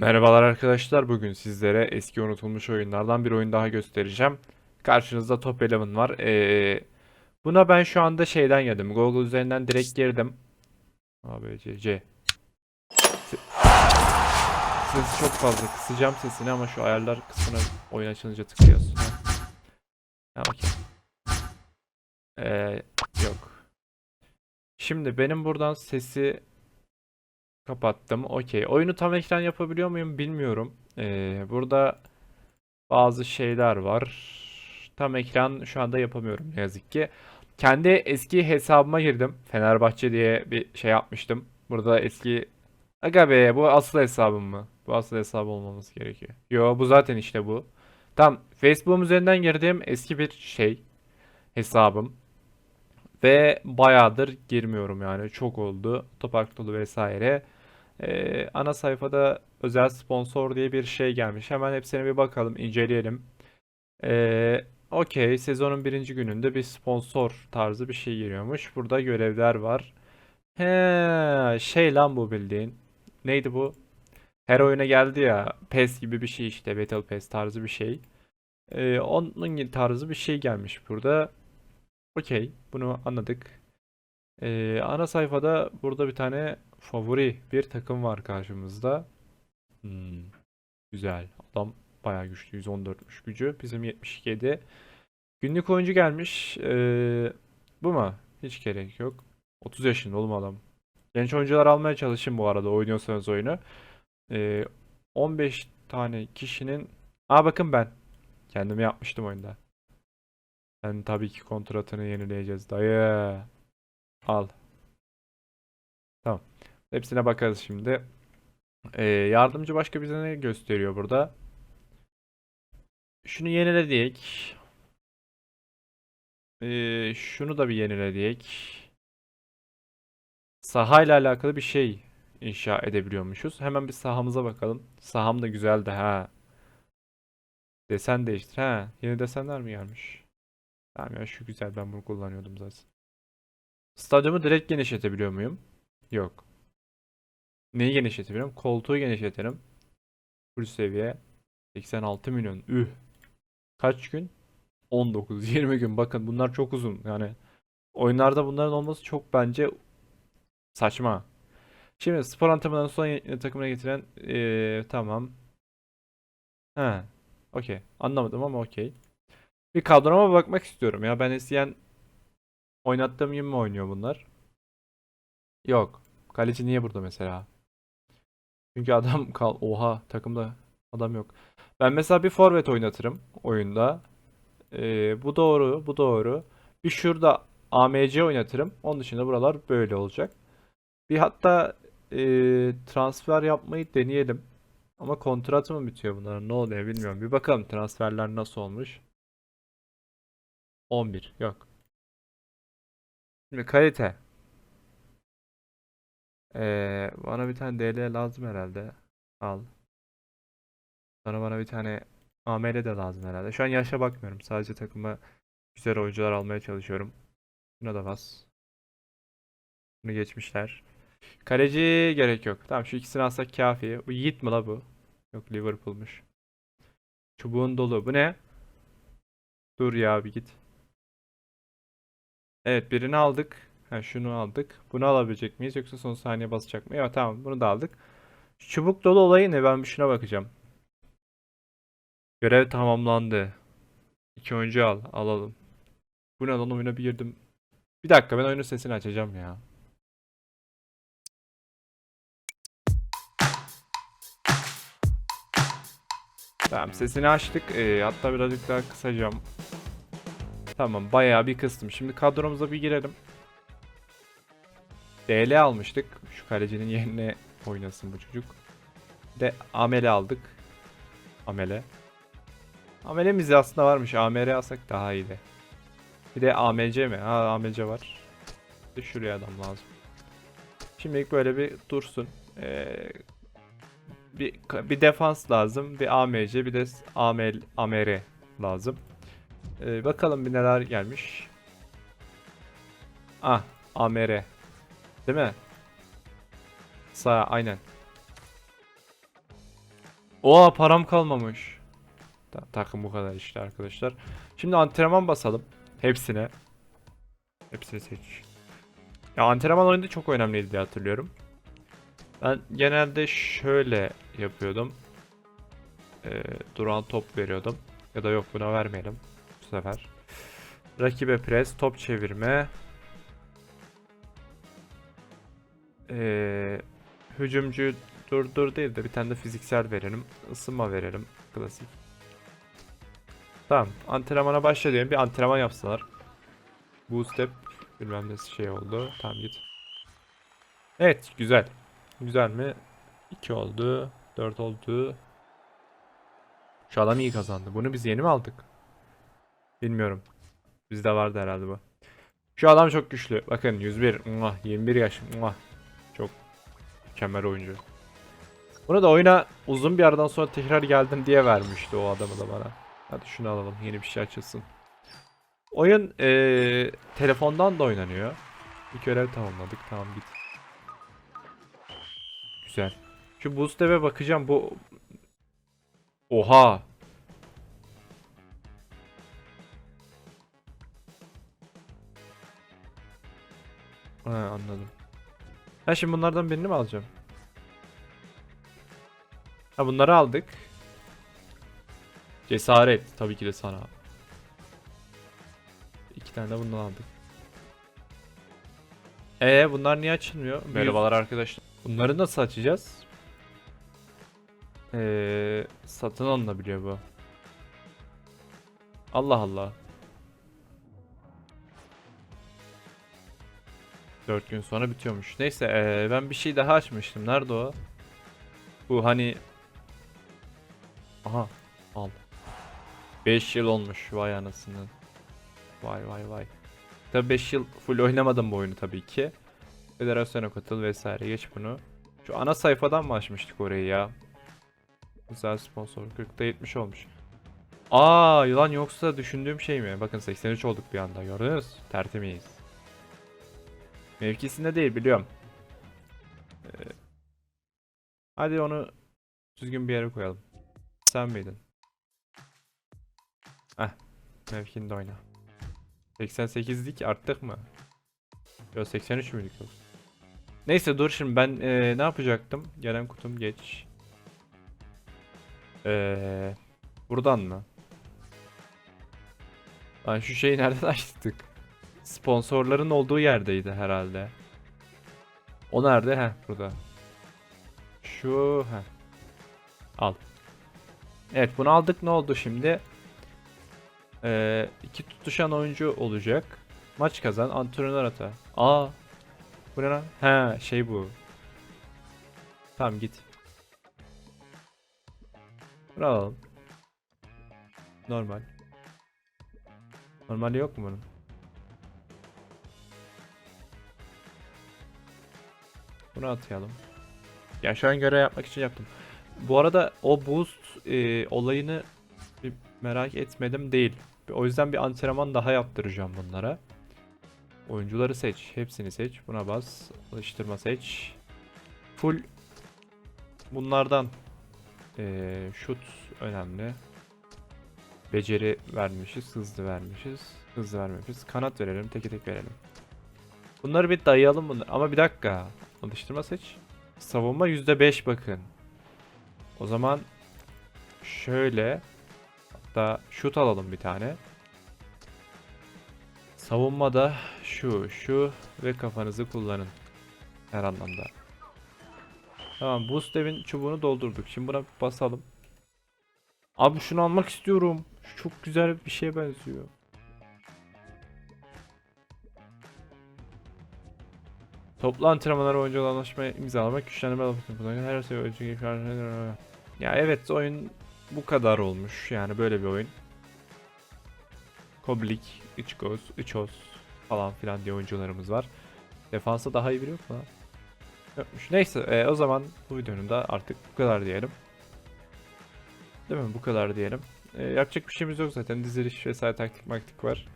Merhabalar arkadaşlar. Bugün sizlere eski unutulmuş oyunlardan bir oyun daha göstereceğim. Karşınızda Top Eleven var. Ee, buna ben şu anda şeyden geldim. Google üzerinden direkt girdim. A, B, C, C. Se- Sesi çok fazla. Kısacağım sesini ama şu ayarlar kısmına oyun açılınca tıklıyorsun. Ha, ha. Ee, yok. Şimdi benim buradan sesi Kapattım. Okey. Oyunu tam ekran yapabiliyor muyum bilmiyorum. Ee, burada bazı şeyler var. Tam ekran şu anda yapamıyorum ne yazık ki. Kendi eski hesabıma girdim. Fenerbahçe diye bir şey yapmıştım. Burada eski... Aga be bu asıl hesabım mı? Bu asıl hesap olmamız gerekiyor. Yo bu zaten işte bu. Tam Facebook'um üzerinden girdiğim eski bir şey. Hesabım. Ve bayağıdır girmiyorum yani. Çok oldu. Topak dolu vesaire. Ee, ana sayfada özel sponsor diye bir şey gelmiş. Hemen hepsine bir bakalım, inceleyelim. Ee, okey, sezonun birinci gününde bir sponsor tarzı bir şey giriyormuş. Burada görevler var. He, şey lan bu bildiğin. Neydi bu? Her oyuna geldi ya. PES gibi bir şey işte. Battle Pass tarzı bir şey. Ee, onun tarzı bir şey gelmiş burada. Okey, bunu anladık. Ee, ana sayfada burada bir tane favori bir takım var karşımızda. Hmm, güzel. Adam bayağı güçlü. 114'müş gücü. Bizim 77. Günlük oyuncu gelmiş. Ee, bu mu? Hiç gerek yok. 30 yaşında oğlum adam. Genç oyuncular almaya çalışın bu arada oynuyorsanız oyunu. Ee, 15 tane kişinin... Aa bakın ben. Kendimi yapmıştım oyunda. Ben tabii ki kontratını yenileyeceğiz dayı. Al. Tamam. Hepsine bakarız şimdi. Ee, yardımcı başka bize ne gösteriyor burada? Şunu yeniledik. Ee, şunu da bir yeniledik. Sahayla alakalı bir şey inşa edebiliyormuşuz. Hemen bir sahamıza bakalım. Saham da güzeldi ha. Desen değiştir ha. Yeni desenler mi gelmiş? Tamam ya şu güzel ben bunu kullanıyordum zaten. Stadyumu direkt genişletebiliyor muyum? Yok. Neyi genişletebilirim? Koltuğu genişletelim. Full seviye. 86 milyon. Üh. Kaç gün? 19, 20 gün. Bakın bunlar çok uzun. Yani oyunlarda bunların olması çok bence saçma. Şimdi spor antrenmanından sonra takımına getiren eee, tamam. He. Okey. Anlamadım ama okey. Bir kadroma bakmak istiyorum ya. Ben eskiden oynattığım gibi mi oynuyor bunlar? Yok. Kaleci niye burada mesela? Çünkü adam kal oha takımda adam yok. Ben mesela bir forvet oynatırım oyunda. Ee, bu doğru, bu doğru. Bir şurada AMC oynatırım. Onun dışında buralar böyle olacak. Bir hatta e, transfer yapmayı deneyelim. Ama kontratı mı bitiyor bunların? Ne oluyor bilmiyorum. Bir bakalım transferler nasıl olmuş. 11. Yok. Şimdi kalite. Ee, bana bir tane DL lazım herhalde. Al. Sonra bana bir tane AML de lazım herhalde. Şu an yaşa bakmıyorum. Sadece takıma güzel oyuncular almaya çalışıyorum. Buna da bas. Bunu geçmişler. Kaleci gerek yok. Tamam şu ikisini alsak kafi. Bu Yiğit mi la bu? Yok Liverpool'muş. Çubuğun dolu. Bu ne? Dur ya bir git. Evet birini aldık. Ha, şunu aldık. Bunu alabilecek miyiz yoksa son saniye basacak mı? Evet tamam bunu da aldık. Çubuk dolu olayı ne? Ben bir şuna bakacağım. Görev tamamlandı. İki oyuncu al. Alalım. Bu ne lan oyuna bir girdim. Bir dakika ben oyunun sesini açacağım ya. Tamam sesini açtık. Ee, hatta birazcık daha kısacağım. Tamam bayağı bir kıstım. Şimdi kadromuza bir girelim. DL almıştık. Şu kalecinin yerine oynasın bu çocuk. De Amele aldık. Amele. Amelemiz aslında varmış. AMR alsak daha iyiydi. Bir de AMC mi? Ha AMC var. Bir şuraya adam lazım. Şimdilik böyle bir dursun. Ee, bir, bir defans lazım. Bir AMC bir de AML, AMR lazım. Ee, bakalım bir neler gelmiş. Ah AMR. Değil mi? Sağ aynen. Oha param kalmamış. Ta- takım bu kadar işte arkadaşlar. Şimdi antrenman basalım. Hepsine. Hepsini seç. Ya antrenman oyunda çok önemliydi diye hatırlıyorum. Ben genelde şöyle yapıyordum. Ee, duran top veriyordum. Ya da yok buna vermeyelim sefer. Rakibe pres, top çevirme. Ee, hücumcu dur dur değil de bir tane de fiziksel verelim. Isınma verelim. Klasik. Tamam. Antrenmana başla. Bir antrenman yapsalar. Bu step bilmem ne şey oldu. Tamam git. Evet güzel. Güzel mi? 2 oldu. 4 oldu. Şu adam iyi kazandı. Bunu biz yeni mi aldık? Bilmiyorum. Bizde vardı herhalde bu. Şu adam çok güçlü. Bakın 101. Muah, 21 yaş. Çok mükemmel oyuncu. Bunu da oyuna uzun bir aradan sonra tekrar geldim diye vermişti o adamı da bana. Hadi şunu alalım. Yeni bir şey açılsın. Oyun eee, telefondan da oynanıyor. Bir görev tamamladık. Tamam git. Güzel. Şu boost eve bakacağım. Bu Oha. Ha, anladım. Ha şimdi bunlardan birini mi alacağım? Ha bunları aldık. Cesaret tabii ki de sana. İki tane de bundan aldık. Ee bunlar niye açılmıyor? Merhabalar arkadaşlar. Bunları nasıl açacağız? Ee, satın alınabiliyor bu. Allah Allah. 4 gün sonra bitiyormuş. Neyse ee, ben bir şey daha açmıştım. Nerede o? Bu hani Aha al. 5 yıl olmuş vay anasını. Vay vay vay. Tabi 5 yıl full oynamadım bu oyunu tabii ki. Federasyona katıl vesaire geç bunu. Şu ana sayfadan mı açmıştık orayı ya? Güzel sponsor 40'da 70 olmuş. Aa yılan yoksa düşündüğüm şey mi? Bakın 83 olduk bir anda gördünüz? Tertemiz. Mevkisinde değil biliyorum. Ee, hadi onu düzgün bir yere koyalım. Sen miydin? Heh. Mevkinde oyna. 88'lik arttık mı? Yok 83 müydük yok. Neyse dur şimdi ben eee, ne yapacaktım? Gelen kutum geç. Eee buradan mı? Lan şu şeyi nereden açtık? Sponsorların olduğu yerdeydi herhalde. O nerede? Heh burada. Şu heh. Al. Evet bunu aldık ne oldu şimdi? Ee, iki tutuşan oyuncu olacak. Maç kazan antrenör ata. Aa. Bu ne lan? He şey bu. Tamam git. Alalım. Normal. Normali yok mu bunun? Bunu atayalım. Ya şu an görev yapmak için yaptım. Bu arada o boost e, olayını bir merak etmedim değil. O yüzden bir antrenman daha yaptıracağım bunlara. Oyuncuları seç. Hepsini seç. Buna bas. Alıştırma seç. Full bunlardan eee şut önemli. Beceri vermişiz. Hızlı vermişiz. Hızlı vermemişiz. Kanat verelim. Teke tek verelim. Bunları bir dayayalım bunları. Ama bir dakika. Alıştırma seç. Savunma %5 bakın. O zaman şöyle hatta şut alalım bir tane. Savunmada şu, şu ve kafanızı kullanın. Her anlamda. Tamam boost evin çubuğunu doldurduk. Şimdi buna basalım. Abi şunu almak istiyorum. Çok güzel bir şeye benziyor. Toplu antrenmanlar oyuncu anlaşmaya imzalamak, güçlendirme buna her şey oyuncu Ya evet oyun bu kadar olmuş. Yani böyle bir oyun. Koblik, Ichgos, Ichos falan filan diye oyuncularımız var. Defansa daha iyi biri yok mu lan? Yokmuş. Neyse e, o zaman bu videonun da artık bu kadar diyelim. Değil mi? Bu kadar diyelim. E, yapacak bir şeyimiz yok zaten. Diziliş vesaire taktik maktik var.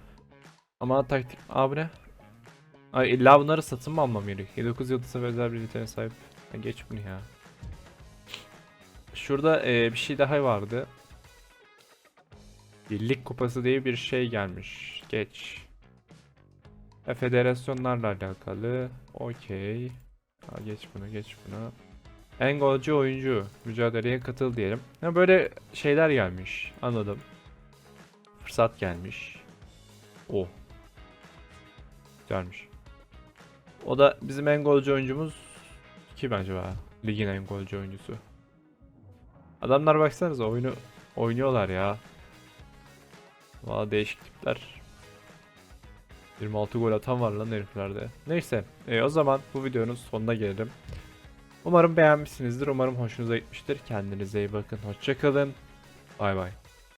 Ama taktik... Abi ne? Ay illa bunları satın mı almam gerekiyor? 9 yıldız'a ve özel bir niteliğe sahip. Ha, geç bunu ya. Şurada e, bir şey daha vardı. Birlik kupası diye bir şey gelmiş. Geç. E, federasyonlarla alakalı. Okey. Geç bunu geç bunu. En golcü oyuncu. Mücadeleye katıl diyelim. Ya böyle şeyler gelmiş. Anladım. Fırsat gelmiş. O. Güzelmiş. O da bizim en golcü oyuncumuz kim acaba? Ligin en golcü oyuncusu. Adamlar baksanıza oyunu oynuyorlar ya. Valla değişik tipler. 26 gol atan var lan heriflerde. Neyse e, o zaman bu videonun sonuna gelelim. Umarım beğenmişsinizdir. Umarım hoşunuza gitmiştir. Kendinize iyi bakın. Hoşçakalın. Bay bay.